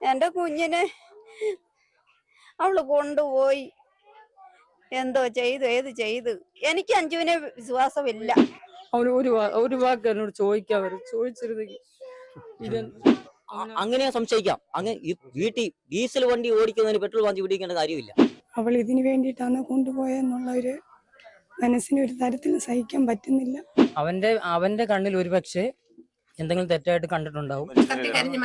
എന്റെ കുഞ്ഞിനെ അവൾ കൊണ്ടുപോയി. എന്തോ ചെയ്തു ഏത് ചെയ്തു? എനിക്ക് അഞ്ജുവിനെ വിശ്വാസമില്ല. അവന് ഒരു ഒരു വാക്ക് എന്നോട് ചോദിക്കാൻ വരും ചോദിച്ചിരുന്നെങ്കിൽ ഇത് അങ്ങനെ സംശയിക്കാം. അങ്ങനെ ഈ വീട്ടിൽ ഡീസൽ വണ്ടി ഓടിക്കുന്നതിന് പെട്രോൾ വാങ്ങി പിടിക്കേണ്ട കാര്യമില്ല. അവൾ ഇതിനു വേണ്ടിയിട്ടാണ് കൊണ്ടുപോയെന്നുള്ള ഒരു മനസ്സിന് ഒരു തരത്തിൽ സഹിക്കാൻ പറ്റുന്നില്ല. അവന്റെ അവന്റെ കണ്ണിൽ ഒരു പക്ഷേ എന്തെങ്കിലും തെറ്റായിട്ട് കണ്ടിട്ടുണ്ടാവും. കത്തിക്കരിഞ്ഞ്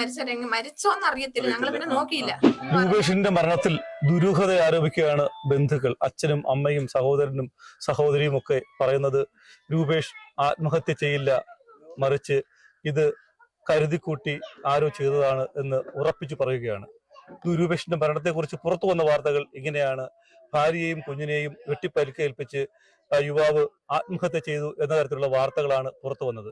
മരിച്ചോന്ന് അറിയത്തില്ല. ഞങ്ങൾ പിന്നെ നോക്കിയില്ല. രൂപേഷിന്റെ മരണത്തിൽ ദുരൂഹത ആരോപിക്കുകയാണ് ബന്ധുക്കൾ. അച്ഛനും അമ്മയും സഹോദരനും സഹോദരിയും ഒക്കെ പറയുന്നത് രൂപേഷ് ആത്മഹത്യ ചെയ്യില്ല മറിച്ച് ഇത് കരുതിക്കൂട്ടി ആരോ ചെയ്തതാണ് എന്ന് ഉറപ്പിച്ചു പറയുകയാണ്. രൂപേഷിന്റെ മരണത്തെക്കുറിച്ച് പുറത്തു വന്ന വാർത്തകൾ ഇങ്ങനെയാണ്. ഭാര്യയെയും കുഞ്ഞിനെയും വെട്ടിപ്പരിക്കേൽപ്പിച്ച് യുവാവ് ആത്മഹത്യ ചെയ്തു എന്ന തരത്തിലുള്ള വാർത്തകളാണ് പുറത്തു വന്നത്.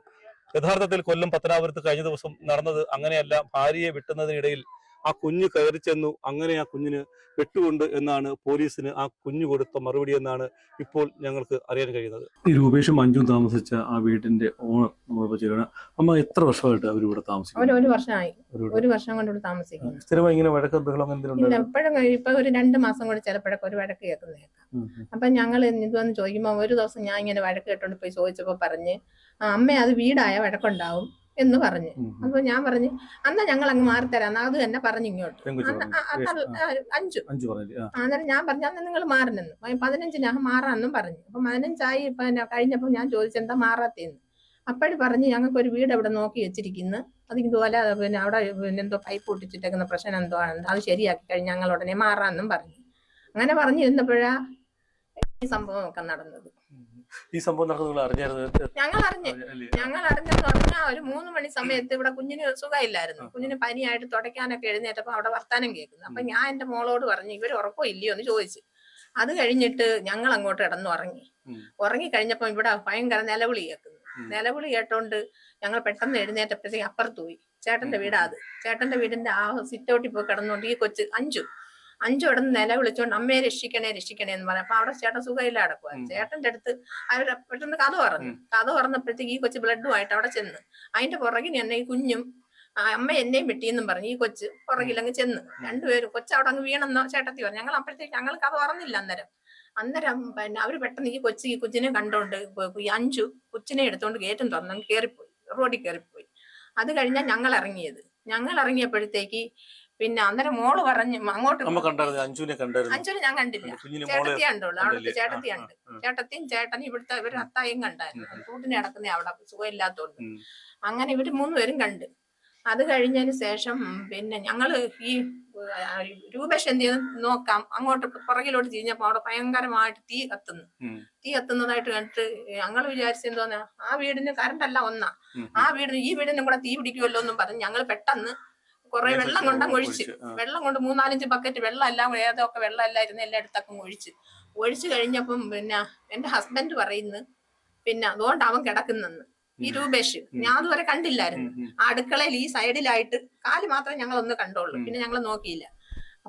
യഥാർത്ഥത്തിൽ കൊല്ലം പത്തനാപുരത്ത് കഴിഞ്ഞ ദിവസം നടന്നത് അങ്ങനെയല്ല. ഭാര്യയെ വെട്ടുന്നതിനിടയിൽ ആ കുഞ്ഞ് കയറി ചെന്നു. അങ്ങനെ ആ കുഞ്ഞിന് വെട്ടുകൊണ്ട് എന്നാണ് പോലീസിന് ആ കുഞ്ഞു കൊടുത്ത മറുപടി എന്നാണ് ഇപ്പോൾ ഞങ്ങൾക്ക് അറിയാൻ കഴിയുന്നത്. ഈ രൂപേഷും അഞ്ചും താമസിച്ച ആ വീടിന്റെ ഓണർ നമ്മളിപ്പോ ചെയ്യണം അമ്മ എത്ര വർഷമായിട്ട് അവർ ഇവിടെ താമസിക്കും ഒരു വർഷമായി. ഒരു വർഷം കൊണ്ട് ഇവിടെ താമസിക്കുന്നു. സ്ഥിരമായി ഇങ്ങനെ വഴക്ക ബഹളം ഇല്ല എന്തെങ്കിലും എപ്പോഴും ഇപ്പൊ ഒരു രണ്ട് മാസം കൂടി ചിലപ്പോഴൊക്കെ ഒരു വഴക്ക് കേൾക്കുന്നേക്കാം അപ്പൊ ഞങ്ങൾ ഇതുവന്ന് ചോദിക്കുമ്പോ ഒരു ദിവസം ഞാൻ ഇങ്ങനെ വഴക്ക് കേട്ടോണ്ട് പോയി ചോദിച്ചപ്പോ പറഞ്ഞ് അമ്മ അത് വീടായ വഴക്കുണ്ടാവും എന്ന് പറഞ്ഞു. അപ്പൊ ഞാൻ പറഞ്ഞു അന്നാ ഞങ്ങൾ അങ്ങ് മാറിത്തരാം അത് തന്നെ പറഞ്ഞു ഇങ്ങോട്ട്. അഞ്ചു. അന്നേരം ഞാൻ പറഞ്ഞു അന്ന് നിങ്ങൾ മാറുന്നെന്ന് പതിനഞ്ച് ഞാൻ മാറാന്നും പറഞ്ഞു. അപ്പൊ പതിനഞ്ചായി കഴിഞ്ഞപ്പോ ഞാൻ ചോദിച്ചെന്താ മാറാത്തേന്ന് അപ്പോഴും പറഞ്ഞു ഞങ്ങൾക്ക് ഒരു വീട് അവിടെ നോക്കി വെച്ചിരിക്കുന്നു. അത് ഇതുപോലെ പിന്നെ അവിടെ പിന്നെ എന്തോ പൈപ്പ് പൊട്ടിച്ചിട്ടേക്കുന്ന പ്രശ്നം എന്തോ ആണ്. അത് ശരിയാക്കി കഴിഞ്ഞ് ഞങ്ങൾ ഉടനെ മാറാന്നും പറഞ്ഞു. അങ്ങനെ പറഞ്ഞിരുന്നപ്പോഴാ ഈ സംഭവം ഒക്കെ നടന്നത്. ഈ സംഭവം നടക്കുന്നത് നിങ്ങൾ അറിഞ്ഞായിരുന്നു. ഞങ്ങൾ അറിഞ്ഞു ഞങ്ങൾ അറിഞ്ഞെന്ന് പറഞ്ഞാൽ ഒരു മൂന്ന് മണി സമയത്ത് ഇവിടെ കുഞ്ഞിന് സുഖമില്ലായിരുന്നു. കുഞ്ഞിന് പനിയായിട്ട് തുടയ്ക്കാനൊക്കെ എഴുന്നേറ്റപ്പോൾ അവിടെ വർത്താനം കേൾക്കുന്നു. അപ്പൊ ഞാൻ എന്റെ മോളോട് പറഞ്ഞു ഇവർ ഉറപ്പോ ഇല്ലയോ? എന്ന് ചോദിച്ചു. അത് കഴിഞ്ഞിട്ട് ഞങ്ങൾ അങ്ങോട്ട് കിടന്നു ഉറങ്ങി. ഉറങ്ങി കഴിഞ്ഞപ്പോ ഇവിടെ ഭയങ്കര നിലവിളി കേൾക്കുന്നു. നിലവിളി കേട്ടോണ്ട് ഞങ്ങൾ പെട്ടെന്ന് എഴുന്നേറ്റപ്പോഴത്തേക്ക് അപ്പുറത്ത് പോയി ചേട്ടന്റെ വീടാ അത്. ചേട്ടന്റെ വീടിന്റെ ആ സിറ്റൗട്ടിൽ പോയി കിടന്നുകൊണ്ട് ഈ കൊച്ച് അഞ്ചു. അഞ്ചു നില വിളിച്ചോണ്ട് അമ്മയെ രക്ഷിക്കണേ രക്ഷിക്കണേ എന്ന് പറഞ്ഞു അപ്പൊ അവിടെ ചേട്ടൻ സുഖമില്ല അടക്കുക ചേട്ടന്റെ അടുത്ത് അവർ പെട്ടെന്ന് കഥ പറഞ്ഞു. കഥ പറഞ്ഞപ്പോഴത്തേക്ക് ഈ കൊച്ചു ബ്ലഡുമായിട്ട് അവിടെ ചെന്ന്. അതിന്റെ പുറകിന് എന്നെ ഈ കുഞ്ഞും അമ്മ എന്നെയും വെട്ടിയെന്നും പറഞ്ഞു. ഈ കൊച്ച് പുറകിലങ്ങ് ചെന്ന്. രണ്ടുപേരും കൊച്ചു അവിടെ അങ്ങ് വീണെന്നോ ചേട്ടത്തി പറഞ്ഞു. ഞങ്ങൾ അപ്പോഴത്തേക്ക് ഞങ്ങൾ കഥ പറഞ്ഞില്ല അന്നേരം. അന്നേരം പിന്നെ അവർ പെട്ടെന്ന് ഈ കൊച്ചു ഈ കുഞ്ഞിനെ കണ്ടോണ്ട് ഈ അഞ്ചു കൊച്ചിനെ എടുത്തോണ്ട് ഗേറ്റും തുറന്നു കയറിപ്പോയി റോഡിൽ കയറിപ്പോയി അത് കഴിഞ്ഞാൽ ഞങ്ങൾ ഇറങ്ങിയത്. ഞങ്ങൾ ഇറങ്ങിയപ്പോഴത്തേക്ക് പിന്നെ അന്നേരം മോൾ പറഞ്ഞു അങ്ങോട്ട് കണ്ടായിരുന്നു അഞ്ചുനെ ഞാൻ കണ്ടില്ല. ചേട്ടത്തി കണ്ടുള്ളൂ. അവിടുത്തെ ചേട്ടത്തി ഉണ്ട്. ചേട്ടത്തിയും ചേട്ടനും ഇവിടുത്തെ ഇവർ അത്തായും കണ്ടായിരുന്നു. കൂട്ടിന് കിടക്കുന്ന അവിടെ സുഖമില്ലാത്തോണ്ട്. അങ്ങനെ ഇവർ മൂന്നുപേരും കണ്ട്. അത് കഴിഞ്ഞതിന് ശേഷം പിന്നെ ഞങ്ങൾ ഈ രൂപേഷ് എന്ത് ചെയ്യുന്നു നോക്കാം. അങ്ങോട്ട് പുറകിലോട്ട് തിരിഞ്ഞപ്പോ അവിടെ ഭയങ്കരമായിട്ട് തീ കത്തുന്നു. തീ കത്തുന്നതായിട്ട് കണ്ടിട്ട് ഞങ്ങൾ വിചാരിച്ചു എന്തോന്നാ? ആ വീടിന് കറണ്ട് അല്ല ഒന്നാ. ആ വീടിന് ഈ വീടിനും കൂടെ തീ പിടിക്കുമല്ലോ എന്നും പറഞ്ഞ് ഞങ്ങൾ പെട്ടെന്ന് കുറെ വെള്ളം കൊണ്ടും ഒഴിച്ച്. വെള്ളം കൊണ്ട് മൂന്നാലഞ്ച് ബക്കറ്റ് വെള്ളം എല്ലാം ഏതൊക്കെ വെള്ളം എല്ലാം ഇരുന്ന് എല്ലാം എടുത്തൊക്കെ ഒഴിച്ച്. ഒഴിച്ചു കഴിഞ്ഞപ്പം പിന്നെ എന്റെ ഹസ്ബൻഡ് പറയുന്നു പിന്നെ അതുകൊണ്ട് അവൻ കിടക്കുന്നെന്ന്. ഈ രൂപേഷ് ഞാൻ അതുവരെ കണ്ടില്ലായിരുന്നു. ആ അടുക്കളയിൽ ഈ സൈഡിലായിട്ട് കാൽ മാത്രം ഞങ്ങൾ ഒന്ന് കണ്ടോളൂ പിന്നെ ഞങ്ങൾ നോക്കിയില്ല.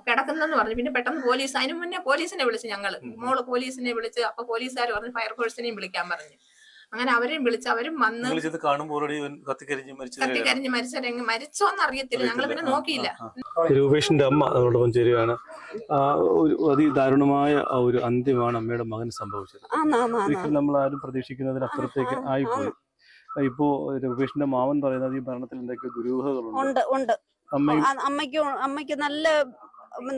കിടക്കുന്നെന്ന് പറഞ്ഞു. പിന്നെ പെട്ടെന്ന് പോലീസ് അതിന് മുന്നേ പോലീസിനെ വിളിച്ച് ഞങ്ങൾ. ഉം. മോൾ പോലീസിനെ വിളിച്ച് അപ്പൊ പോലീസുകാർ പറഞ്ഞു ഫയർഫോഴ്സിനെയും വിളിക്കാൻ പറഞ്ഞു. അങ്ങനെ അവരെയും വിളിച്ച് അവരും വന്ന് ചെന്ന് കാണുമ്പോൾ കത്തിക്കരിഞ്ഞ് മരിച്ചവരെങ്ങ് മരിച്ചോന്ന് അറിയത്തില്ല. ഞങ്ങൾ പിന്നെ നോക്കിയില്ല. രൂപേഷിന്റെ അമ്മ അതോടൊപ്പം ചേരുകയാണ് ഒരു അതിദാരുണമായ ഒരു അന്ത്യമാണ് അമ്മയുടെ മകന് സംഭവിച്ചത്. ഒരിക്കലും നമ്മൾ ആരും പ്രതീക്ഷിക്കുന്നതിന് അപ്പുറത്തേക്ക് ആയിപ്പോയി. ഇപ്പോ രൂപേഷിന്റെ മാവൻ പറയുന്നത് ഈ ഭരണത്തിൽ എന്തൊക്കെ ദുരൂഹകളുണ്ട് ഉണ്ട് ഉണ്ട്. അമ്മയ്ക്ക് അമ്മയ്ക്ക് നല്ല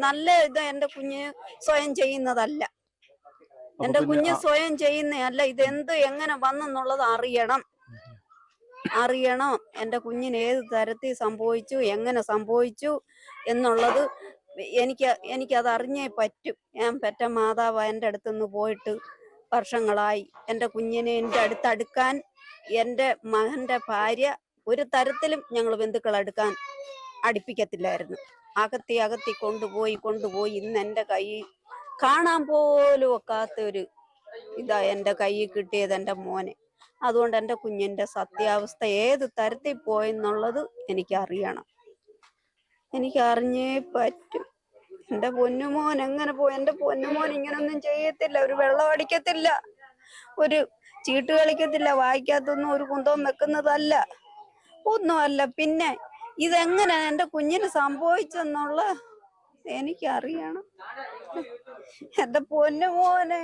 നല്ല ഇത് എന്റെ കുഞ്ഞ് സ്വയം ചെയ്യുന്നതല്ല. എന്റെ കുഞ്ഞ് സ്വയം ചെയ്യുന്നതല്ല ഇതെന്ത് എങ്ങനെ വന്നെന്നുള്ളത് അറിയണം. അറിയണം എന്റെ കുഞ്ഞിന് ഏത് തരത്തിൽ സംഭവിച്ചു എങ്ങനെ സംഭവിച്ചു എന്നുള്ളത് എനിക്ക് എനിക്കത് അറിഞ്ഞേ പറ്റും. ഞാൻ പെറ്റ മാതാവ് എന്റെ അടുത്തുനിന്ന് പോയിട്ട് വർഷങ്ങളായി. എന്റെ കുഞ്ഞിനെ എന്റെ അടുത്തടുക്കാൻ എന്റെ മകന്റെ ഭാര്യ ഒരു തരത്തിലും ഞങ്ങൾ ബന്ധുക്കൾ അടുക്കാൻ അടുപ്പിക്കത്തില്ലായിരുന്നു. അകത്തി അകത്തി കൊണ്ടുപോയി കൊണ്ടുപോയി ഇന്ന് എന്റെ കൈ കാണാൻ പോലും ഒക്കാത്ത ഒരു ഇതാ എന്റെ കയ്യിൽ കിട്ടിയത് എന്റെ മോനെ. അതുകൊണ്ട് എന്റെ കുഞ്ഞിന്റെ സത്യാവസ്ഥ ഏത് തരത്തിൽ പോയെന്നുള്ളത് എനിക്ക് അറിയണം എനിക്ക് അറിഞ്ഞേ പറ്റും. എന്റെ പൊന്നുമോൻ എങ്ങനെ പോയി? എന്റെ പൊന്നുമോൻ ഇങ്ങനൊന്നും ചെയ്യത്തില്ല. ഒരു വെള്ളം അടിക്കത്തില്ല. ഒരു ചീട്ട് കളിക്കത്തില്ല. വായിക്കാത്തൊന്നും ഒരു കുന്തവും വെക്കുന്നതല്ല. ഒന്നുമല്ല. പിന്നെ ഇതെങ്ങനെ എന്റെ കുഞ്ഞിന് സംഭവിച്ചെന്നുള്ള എനിക്കറിയണം. എന്റെ പൊന്നു മോനെ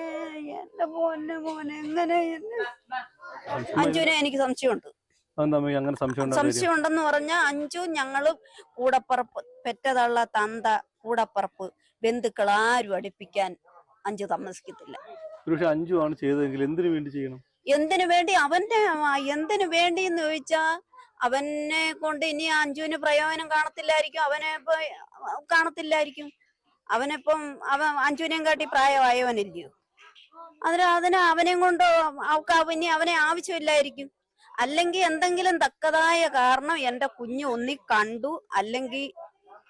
എന്റെ പൊന്നു മോനെ എങ്ങനെ എന്നെ. അഞ്ജുനെ എനിക്ക് സംശയമുണ്ട്. സംശയമുണ്ടെന്ന് പറഞ്ഞ അങ്ങനെ സംശയം സംശയം ഉണ്ടെന്ന് പറഞ്ഞ അഞ്ചു ഞങ്ങളും കൂടപ്പറപ്പ് പെറ്റതള്ള തന്ത കൂടപ്പറപ്പ് ബന്ധുക്കൾ ആരും അടുപ്പിക്കാൻ അഞ്ചു താമസിക്കത്തില്ല അഞ്ചു ആണ് ചെയ്തതെങ്കിൽ എന്തിനു വേണ്ടി ചെയ്യണം? എന്തിനു വേണ്ടി? അവന്റെ എന്തിനു വേണ്ടി എന്ന് ചോദിച്ചാ അവനെ കൊണ്ട് ഇനി അഞ്ചുവിന് പ്രയോജനം കാണത്തില്ലായിരിക്കും അവനെ കാണത്തില്ലായിരിക്കും. അവനിപ്പം അവൻ അഞ്ചുവിനെയും കാട്ടി പ്രായമായവനില്ലയോ? അതിന് അതിന് അവനെയും കൊണ്ട് പിന്നെ അവ- അവനെ ആവശ്യമില്ലായിരിക്കും. അല്ലെങ്കിൽ എന്തെങ്കിലും തക്കതായ കാരണം എന്റെ കുഞ്ഞ് ഒന്നി കണ്ടു അല്ലെങ്കിൽ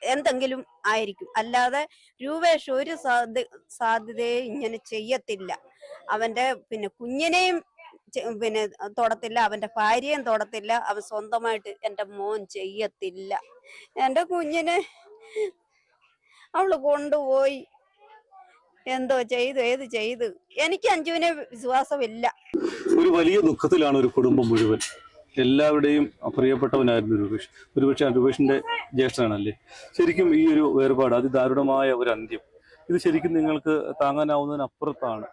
എന്തെങ്കിലും ആയിരിക്കും. അല്ലാതെ രൂപേഷ് ഒരു സാധ്യ സാധ്യതയെ ഇങ്ങനെ ചെയ്യത്തില്ല. അവന്റെ പിന്നെ കുഞ്ഞിനെയും പിന്നെ തൊടത്തില്ല അവന്റെ ഭാര്യയും തൊടത്തില്ല അവൻ സ്വന്തമായിട്ട് എന്റെ മോൻ ചെയ്യത്തില്ല. എന്റെ കുഞ്ഞിനെ അവൾ കൊണ്ടുപോയി. എന്തോ ചെയ്തു ഏത് ചെയ്തു? എനിക്ക് അഞ്ജുവിനെ വിശ്വാസമില്ല. ഒരു വലിയ ദുഃഖത്തിലാണ് ഒരു കുടുംബം മുഴുവൻ. എല്ലാവരുടെയും പ്രിയപ്പെട്ടവനായിരുന്നു രൂപേഷ്. ഒരുപക്ഷെ രൂപേഷിന്റെ ജ്യേഷ്ഠനാണല്ലേ? ശരിക്കും ഈ ഒരു വേർപാട് അതിദാരുണമായ ഒരു അന്ത്യം. ഇത് ശരിക്കും നിങ്ങൾക്ക് താങ്ങാനാവുന്നതിനപ്പുറത്താണ്.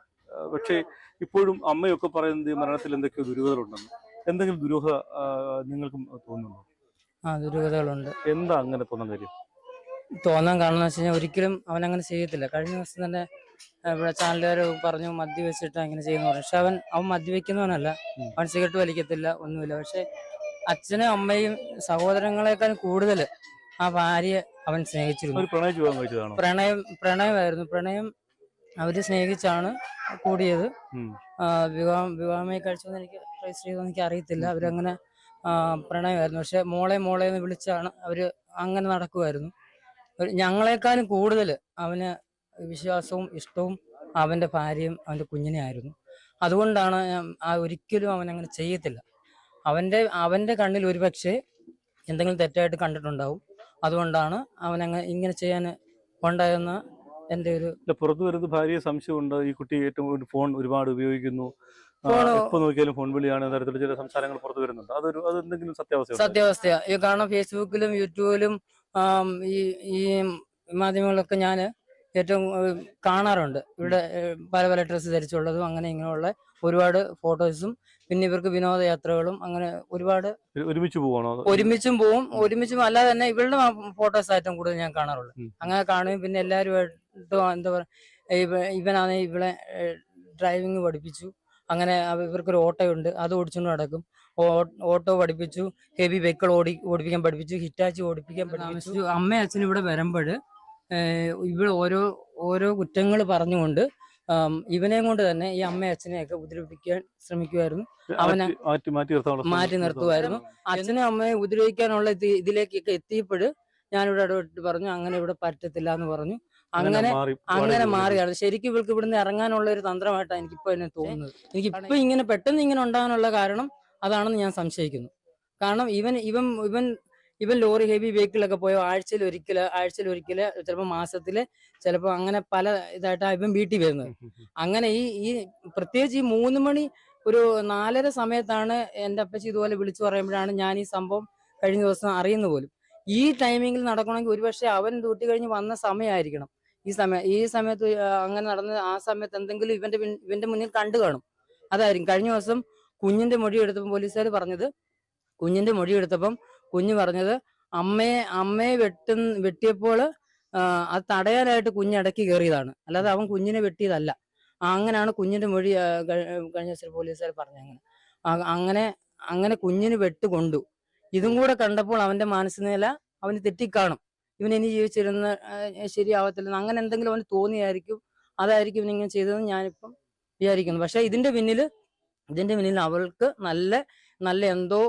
പക്ഷേ ഇപ്പോഴും അമ്മയൊക്കെ പറയുന്നത് ഈ മരണത്തിൽ എന്തൊക്കെയോ ദുരൂഹതകളുണ്ടെന്ന് എന്തെങ്കിലും ദുരൂഹ നിങ്ങൾക്കും തോന്നുന്നുണ്ടോ? ആ ദുരൂഹതകളുണ്ട്. എന്താ അങ്ങനെ തോന്നുന്ന കാര്യം? തോന്നാൻ കാരണം വെച്ച് കഴിഞ്ഞാൽ ഒരിക്കലും അവൻ അങ്ങനെ ചെയ്യത്തില്ല. കഴിഞ്ഞ ദിവസം തന്നെ ഇവിടെ ചാനലുകാർ പറഞ്ഞു മദ്യവെച്ചിട്ട് അങ്ങനെ ചെയ്യുന്ന പറഞ്ഞു. പക്ഷെ അവൻ അവൻ മദ്യവെക്കുന്നവനല്ല വെക്കുന്നവനല്ല. അവൻ സിഗരറ്റ് വലിക്കത്തില്ല ഒന്നുമില്ല. പക്ഷെ അച്ഛനും അമ്മയും സഹോദരങ്ങളെക്കാൾ കൂടുതൽ ആ ഭാര്യയെ അവൻ സ്നേഹിച്ചിരുന്നു. പ്രണയം പ്രണയമായിരുന്നു. പ്രണയം അവർ സ്നേഹിച്ചാണ് കൂടിയത്. വിവാഹ വിവാഹം വിവാഹമായി കഴിച്ചതെന്ന് എനിക്ക് രജിസ്റ്റർ എനിക്ക് അറിയത്തില്ല. അവരങ്ങനെ പ്രണയമായിരുന്നു. പക്ഷെ മോളെ മോളെ എന്ന് വിളിച്ചാണ് അവർ അങ്ങനെ നടക്കുമായിരുന്നു ഞങ്ങളെക്കാളും കൂടുതൽ അവന് വിശ്വാസവും ഇഷ്ടവും അവന്റെ ഭാര്യയും അവന്റെ കുഞ്ഞിനെ ആയിരുന്നു. അതുകൊണ്ടാണ് ആ ഒരിക്കലും അവൻ അങ്ങനെ ചെയ്യത്തില്ല. അവന്റെ അവന്റെ കണ്ണിൽ ഒരുപക്ഷെ എന്തെങ്കിലും തെറ്റായിട്ട് കണ്ടിട്ടുണ്ടാവും. അതുകൊണ്ടാണ് അവൻ അങ്ങനെ ഇങ്ങനെ ചെയ്യാൻ ഉണ്ടായെന്ന് എന്റെ ഒരു പുറത്തു വരുന്നത് ഭാര്യയെ സംശയമുണ്ട്. ഈ കുട്ടി ഏറ്റവും ഫോൺ ഒരുപാട് ഉപയോഗിക്കുന്നു. സത്യാവസ്ഥയാണ് എപ്പോ നോക്കിയാലും ഫോൺ വിളിയാണ് തരത്തിലുള്ള ചില സംസാരങ്ങൾ പുറത്തു വരുന്നുണ്ട്. അതൊരു അത് എന്തെങ്കിലും സത്യാവസ്ഥ സത്യാവസ്ഥയാ. ഈ കാരണം ഫേസ്ബുക്കിലും യൂട്യൂബിലും ഈ ഈ മാധ്യമങ്ങളൊക്കെ ഞാൻ ഏറ്റവും കാണാറുണ്ട്. ഇവിടെ പല പല ഡ്രസ്സ് ധരിച്ചുള്ളതും അങ്ങനെ ഇങ്ങനെയുള്ള ഒരുപാട് ഫോട്ടോസും പിന്നെ ഇവർക്ക് വിനോദയാത്രകളും അങ്ങനെ ഒരുപാട് ഒരുമിച്ച് പോകണോ ഒരുമിച്ചും പോവും. ഒരുമിച്ചും അല്ലാതെ തന്നെ ഇവരുടെ ഫോട്ടോസ് ഏറ്റവും കൂടുതൽ ഞാൻ കാണാറുള്ളത് അങ്ങനെ കാണുകയും പിന്നെ എല്ലാവരുമായിട്ട് എന്താ പറയുക ഇവനാണെ ഇവളെ ഡ്രൈവിംഗ് പഠിപ്പിച്ചു. അങ്ങനെ ഇവർക്കൊരു ഓട്ടോയുണ്ട്. അത് ഓടിച്ചുകൊണ്ട് നടക്കും. ഓട്ടോ പഠിപ്പിച്ചു ഹെവി വെഹിക്കിൾ ഓടി ഓടിപ്പിക്കാൻ പഠിപ്പിച്ചു ഹിറ്റാച്ചി ഓടിപ്പിക്കാൻ പഠിപ്പിച്ചു. അമ്മ അച്ഛനും ഇവിടെ വരുമ്പോൾ ഇവിടെ ഓരോ ഓരോ കുറ്റങ്ങൾ പറഞ്ഞുകൊണ്ട് ഇവനെയും കൊണ്ട് തന്നെ ഈ അമ്മ അച്ഛനെയൊക്കെ ഉപദ്രവിപ്പിക്കാൻ ശ്രമിക്കുമായിരുന്നു അവനെ മാറ്റി- നിർത്തുമായിരുന്നു അച്ഛനെ അമ്മയെ ഉപദ്രവിക്കാനുള്ള ഇത് ഇതിലേക്കൊക്കെ എത്തിയപ്പോൾ ഞാനിവിടെ ഇടപെട്ട് പറഞ്ഞു അങ്ങനെ ഇവിടെ പറ്റത്തില്ല എന്ന് പറഞ്ഞു. അങ്ങനെ അങ്ങനെ മാറിയാണ് ശരിക്കും ഇവൾക്ക് ഇവിടുന്ന് ഇറങ്ങാനുള്ള ഒരു തന്ത്രമായിട്ടാണ് എനിക്കിപ്പോ എന്നെ തോന്നുന്നത്. എനിക്ക് ഇപ്പൊ ഇങ്ങനെ പെട്ടെന്ന് ഇങ്ങനെ ഉണ്ടാകാനുള്ള കാരണം അതാണെന്ന് ഞാൻ സംശയിക്കുന്നു. കാരണം ഇവൻ ഇവൻ ഇവൻ ഇവൻ ലോറി ഹെവി വെഹിക്കിളൊക്കെ പോയ ആഴ്ചയിൽ ഒരിക്കൽ ആഴ്ചയിൽ ഒരിക്കൽ ചിലപ്പോൾ മാസത്തിൽ ചിലപ്പോൾ അങ്ങനെ പല ഇതായിട്ടാണ് ഇവൻ വീട്ടിൽ വരുന്നത്. അങ്ങനെ ഈ ഈ പ്രത്യേകിച്ച് ഈ മൂന്ന് മണി ഒരു നാലര സമയത്താണ് എന്റെ അപ്പച്ചി ഇതുപോലെ വിളിച്ചു പറയുമ്പോഴാണ് ഞാൻ ഈ സംഭവം കഴിഞ്ഞ ദിവസം അറിയുന്ന പോലും. ഈ ടൈമിങ്ങിൽ നടക്കണമെങ്കിൽ ഒരുപക്ഷെ അവൻ ഡ്യൂട്ടി കഴിഞ്ഞ് വന്ന സമയമായിരിക്കണം. ഈ സമയം ഈ സമയത്ത് അങ്ങനെ നടന്ന ആ സമയത്ത് എന്തെങ്കിലും ഇവന്റെ ഇവന്റെ മുന്നിൽ കണ്ടു കാണും. അതായിരിക്കും. കഴിഞ്ഞ ദിവസം കുഞ്ഞിന്റെ മൊഴി എടുത്തപ്പോൾ പോലീസുകാർ പറഞ്ഞത് കുഞ്ഞിന്റെ മൊഴി എടുത്തപ്പം കുഞ്ഞ് പറഞ്ഞത് അമ്മയെ അമ്മയെ വെട്ടു വെട്ടിയപ്പോൾ അത് തടയാനായിട്ട് കുഞ്ഞ് ഇടയ്ക്ക് കയറിയതാണ്. അല്ലാതെ അവൻ കുഞ്ഞിനെ വെട്ടിയതല്ല. അങ്ങനെയാണ് കുഞ്ഞിന്റെ മൊഴി കഴിഞ്ഞ ദിവസം പോലീസുകാർ പറഞ്ഞത് അങ്ങനെ. അങ്ങനെ അങ്ങനെ കുഞ്ഞിന് വെട്ടുകൊണ്ടു. ഇതും കൂടെ കണ്ടപ്പോൾ അവന്റെ മാനസികനില അവന് തെറ്റിക്കാണും. ഇവൻ ഇനി ജീവിച്ചിരുന്ന ശരിയാവത്തില്ലെന്ന് അങ്ങനെ എന്തെങ്കിലും അവന് തോന്നിയായിരിക്കും അതായിരിക്കും ഇവനിങ്ങനെ ചെയ്തതെന്ന് ഞാനിപ്പം വിചാരിക്കുന്നു. പക്ഷെ ഇതിന്റെ പിന്നിൽ ഇതിന്റെ പിന്നിൽ അവൾക്ക് നല്ല നല്ല എന്തോ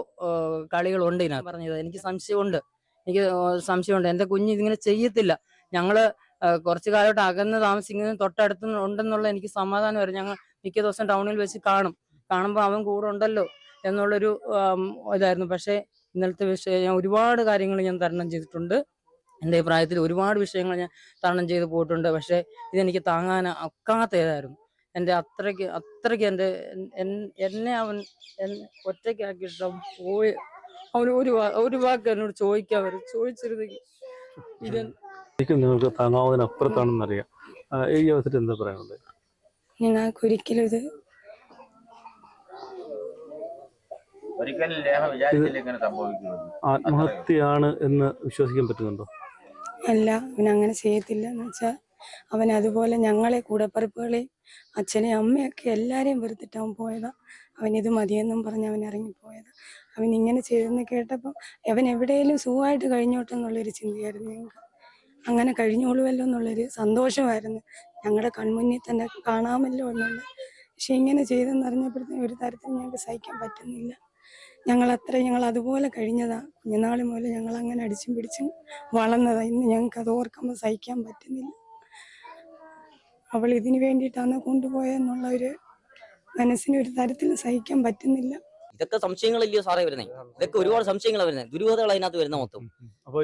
കളികളുണ്ട് ഇതിനകത്ത്. പറഞ്ഞത് എനിക്ക് സംശയമുണ്ട്. എനിക്ക് സംശയമുണ്ട്. എന്റെ കുഞ്ഞ് ഇതിങ്ങനെ ചെയ്യത്തില്ല. ഞങ്ങൾ കുറച്ചു കാലമായിട്ട് അകന്ന് താമസിക്കുന്നത് തൊട്ടടുത്ത് ഉണ്ടെന്നുള്ള എനിക്ക് സമാധാനം വരും. ഞങ്ങൾ മിക്ക ദിവസം ടൗണിൽ വെച്ച് കാണും. കാണുമ്പോൾ അവൻ കൂടെ ഉണ്ടല്ലോ എന്നുള്ളൊരു ഇതായിരുന്നു. പക്ഷേ ഇന്നലത്തെ വിഷയം ഞാൻ ഒരുപാട് കാര്യങ്ങൾ ഞാൻ തരണം ചെയ്തിട്ടുണ്ട്. എന്റെ പ്രായത്തിൽ ഒരുപാട് വിഷയങ്ങൾ ഞാൻ തരണം ചെയ്ത് പോയിട്ടുണ്ട്. പക്ഷേ ഇതെനിക്ക് താങ്ങാൻ ഒക്കാത്തതായിരുന്നു എന്റെ അത്രയ്ക്ക് അത്രയ്ക്ക് എന്റെ എൻ- എന്നെ അവൻ എൻ- ഒറ്റയ്ക്കാക്കിയിട്ട് അവൻ പോയി. അവൻ ഒരു ഒരു വാക്ക് എന്നോട് ചോദിക്കാൻ വരും. ചോദിച്ചിരുന്നെങ്കിൽ ഇത് ശരിക്കും നിങ്ങൾക്ക് താങ്ങാവുന്നതിനപ്പുറത്താണെന്നറിയാം ഈ അവസരത്തിൽ എന്താ പറയാനുള്ളത്? ഞങ്ങൾക്ക് ഒരിക്കലും ഇത് ആത്മഹത്യയാണ് എന്ന് വിശ്വസിക്കാൻ പറ്റുന്നുണ്ടോ? അല്ല അവൻ അങ്ങനെ ചെയ്യത്തില്ല എന്ന് വെച്ചാൽ അവൻ അതുപോലെ ഞങ്ങളെ കൂടപ്പറപ്പുകളെയും അച്ഛനെയും അമ്മയൊക്കെ എല്ലാവരെയും വെറുത്തിട്ട് അവൻ പോയതാ. അവൻ ഇത് മതിയെന്നും പറഞ്ഞ് അവൻ ഇറങ്ങിപ്പോയതാ. അവൻ ഇങ്ങനെ ചെയ്തെന്ന് കേട്ടപ്പോൾ അവൻ എവിടെയെങ്കിലും സുഖമായിട്ട് കഴിഞ്ഞോട്ടെ എന്നുള്ളൊരു ചിന്തയായിരുന്നു ഞങ്ങൾക്ക്. അങ്ങനെ കഴിഞ്ഞോളുമല്ലോ എന്നുള്ളൊരു സന്തോഷമായിരുന്നു. ഞങ്ങളുടെ കൺമുന്നിൽ തന്നെ കാണാമല്ലോ എന്നുള്ളത്. പക്ഷെ ഇങ്ങനെ ചെയ്തെന്ന് അറിഞ്ഞപ്പോഴത്തേക്കും ഒരു തരത്തിൽ ഞങ്ങൾക്ക് സഹിക്കാൻ പറ്റുന്നില്ല. ഞങ്ങൾ അത്ര ഞങ്ങൾ അതുപോലെ കഴിഞ്ഞതാ. കുഞ്ഞുനാളി മുതൽ ഞങ്ങൾ അങ്ങനെ അടിച്ചും പിടിച്ചും വളർന്നതാ. ഇന്ന് ഞങ്ങൾക്ക് അത് ഓർക്കുമ്പോൾ സഹിക്കാൻ പറ്റുന്നില്ല. അവൾ ഇതിനു വേണ്ടിയിട്ടാണ് കൊണ്ടുപോയെന്നുള്ള ഒരു മനസ്സിന് ഒരു തരത്തിൽ സഹിക്കാൻ പറ്റുന്നില്ല. ഇതൊക്കെ സംശയങ്ങളല്ലയോ സാറേ വരുന്നേ? ഇതൊക്കെ ഒരുപാട് സംശയങ്ങളാണ് വരുന്നത് ദുരൂഹതകൾ അതിനകത്ത് വരുന്ന മൊത്തം. അപ്പൊ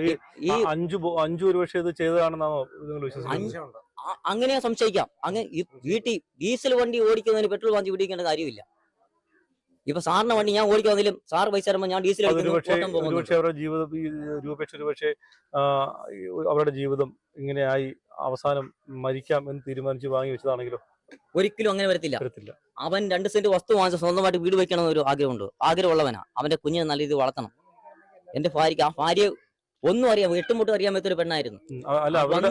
ഈ അഞ്ചു അഞ്ചു ഒരുപക്ഷെ ഇത് ചെയ്തതാണെന്നാണോ അങ്ങനെ സംശയിക്കാം. അങ്ങനെ വീട്ടിൽ ഡീസൽ വണ്ടി ഓടിക്കുന്നതിന് പെട്രോൾ വാങ്ങി പിടിക്കേണ്ട കാര്യമില്ല. ഇപ്പൊ സാറിന്റെ വണ്ടി ഞാൻ ഓടിക്കുന്നതിലും സാർ പൈസ തരുമ്പോൾ ഞാൻ ഡീസൽ അവരുടെ ജീവിതം ഒരുപക്ഷെ അവരുടെ ജീവിതം ഇങ്ങനെയായി അവസാനം മരിക്കാം എന്ന് തീരുമാനിച്ച് വാങ്ങി വെച്ചതാണെങ്കിലോ? ഒരിക്കലും അങ്ങനെ വരത്തില്ല. അവൻ രണ്ട് സെന്റ് വസ്തു വാങ്ങിച്ച സ്വന്തമായിട്ട് വീട് വെക്കണം ഒരു ആഗ്രഹമുണ്ട്. ആഗ്രഹമുള്ളവനാ. അവന്റെ കുഞ്ഞിനെ നല്ല രീതിയിൽ വളർത്തണം. എന്റെ ഭാര്യക്ക് ആ ഭാര്യ ഒന്നും അറിയാം വീട്ടുമുട്ടും മുട്ടും അറിയാൻ പറ്റൊരു പെണ്ണായിരുന്നു. അല്ല അവരുടെ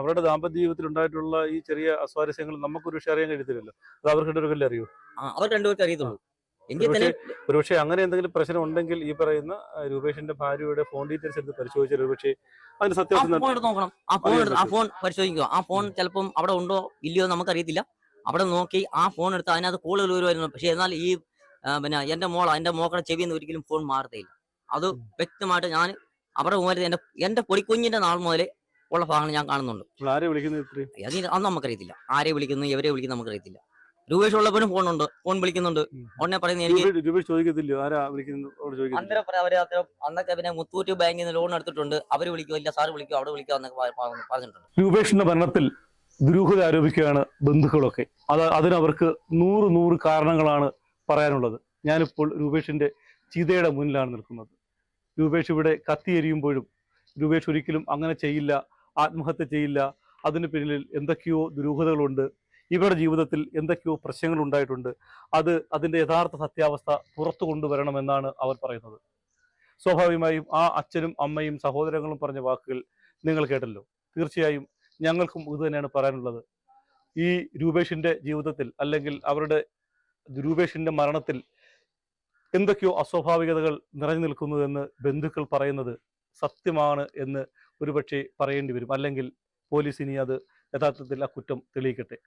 അവരുടെ ദാമ്പത്യ ജീവിതത്തിൽ ഉണ്ടായിട്ടുള്ള ഈ ചെറിയ അസ്വാരസ്യങ്ങൾ നമുക്കൊരു പക്ഷേ അറിയാൻ കഴിയത്തില്ലല്ലോ. അത് അവർക്ക് രണ്ടുപേർക്കല്ലേ അറിയൂ? അവർ രണ്ടുപേർക്ക് അറിയത്തുള്ളൂ. ഒരുപക്ഷെ അങ്ങനെ എന്തെങ്കിലും പ്രശ്നം ഉണ്ടെങ്കിൽ ഈ പറയുന്ന രൂപേഷിന്റെ ഭാര്യയുടെ ഫോൺ ഡീറ്റെയിൽസ് എടുത്ത് പരിശോധിച്ചാൽ ഒരുപക്ഷെ അതിന് സത്യം സത്യാവസ്ഥ ഫോൺ എടുത്ത് നോക്കണം. ആ ഫോൺ ആ ഫോൺ പരിശോധിക്കുക. ആ ഫോൺ ചിലപ്പം അവിടെ ഉണ്ടോ ഇല്ലയോ നമുക്ക് നമുക്കറിയത്തില്ല. അവിടെ നോക്കി ആ ഫോൺ എടുത്ത് അതിനകത്ത് കോളുകൾ വരുമായിരുന്നു. പക്ഷെ എന്നാൽ ഈ പിന്നെ എന്റെ മോള എന്റെ മോക്കളെ ചെവിന്ന് ഒരിക്കലും ഫോൺ മാറത്തില്ല അത് വ്യക്തമായിട്ട് ഞാൻ അവിടെ മുതൽ എന്റെ എന്റെ പൊടിക്കുഞ്ഞിന്റെ നാൾ മുതൽ ഉള്ള ഭാഗങ്ങൾ ഞാൻ കാണുന്നുണ്ട്. ആരെ വിളിക്കുന്നത് അതിന് അന്ന് നമുക്കറിയത്തില്ല. ആരെ വിളിക്കുന്നു എവരെ വിളിക്കുന്നു നമുക്കറിയത്തില്ല. രൂപേഷ് ഉള്ളപ്പോഴും ഫോണുണ്ട് ഫോൺ വിളിക്കുന്നുണ്ട്. ഉടനെ പറയുന്നത് എനിക്ക് രൂപേഷ് ആരാ ചോദിക്കത്തില്ല? അന്നേരം പറയാം അവർ അന്നേരം അന്നൊക്കെ പിന്നെ മുത്തൂറ്റ് ബാങ്കിൽ നിന്ന് ലോൺ എടുത്തിട്ടുണ്ട്. അവർ വിളിക്കോ ഇല്ല സാറ് വിളിക്കോ അവിടെ വിളിക്കുക എന്നൊക്കെ പറ- പറ- പറഞ്ഞിട്ടുണ്ട്. രൂപേഷിന്റെ ഭരണത്തിൽ ദുരൂഹത ആരോപിക്കുകയാണ് ബന്ധുക്കളൊക്കെ. അത് അതിനവർക്ക് നൂറ് നൂറ് കാരണങ്ങളാണ് പറയാനുള്ളത്. ഞാനിപ്പോൾ രൂപേഷിന്റെ ചീതയുടെ മുന്നിലാണ് നിൽക്കുന്നത്. രൂപേഷ് ഇവിടെ കത്തിയെരിയുമ്പോഴും രൂപേഷ് ഒരിക്കലും അങ്ങനെ ചെയ്യില്ല ആത്മഹത്യ ചെയ്യില്ല. അതിന് പിന്നിൽ എന്തൊക്കെയോ ദുരൂഹതകളുണ്ട്. ഇവരുടെ ജീവിതത്തിൽ എന്തൊക്കെയോ പ്രശ്നങ്ങൾ ഉണ്ടായിട്ടുണ്ട്. അത് അതിന്റെ യഥാർത്ഥ സത്യാവസ്ഥ പുറത്തു കൊണ്ടുവരണമെന്നാണ് അവർ പറയുന്നത്. സ്വാഭാവികമായും ആ അച്ഛനും അമ്മയും സഹോദരങ്ങളും പറഞ്ഞ വാക്കുകൾ നിങ്ങൾ കേട്ടല്ലോ. തീർച്ചയായും ഞങ്ങൾക്കും ഇത് തന്നെയാണ് പറയാനുള്ളത്. ഈ രൂപേഷിന്റെ ജീവിതത്തിൽ അല്ലെങ്കിൽ അവരുടെ രൂപേഷിന്റെ മരണത്തിൽ എന്തൊക്കെയോ അസ്വാഭാവികതകൾ നിറഞ്ഞു നിൽക്കുന്നതെന്ന് ബന്ധുക്കൾ പറയുന്നത് സത്യമാണ് എന്ന് ഒരുപക്ഷെ പറയേണ്ടി വരും. അല്ലെങ്കിൽ പോലീസ് ഇനി അത് യഥാർത്ഥത്തിൽ ആ കുറ്റം തെളിയിക്കട്ടെ.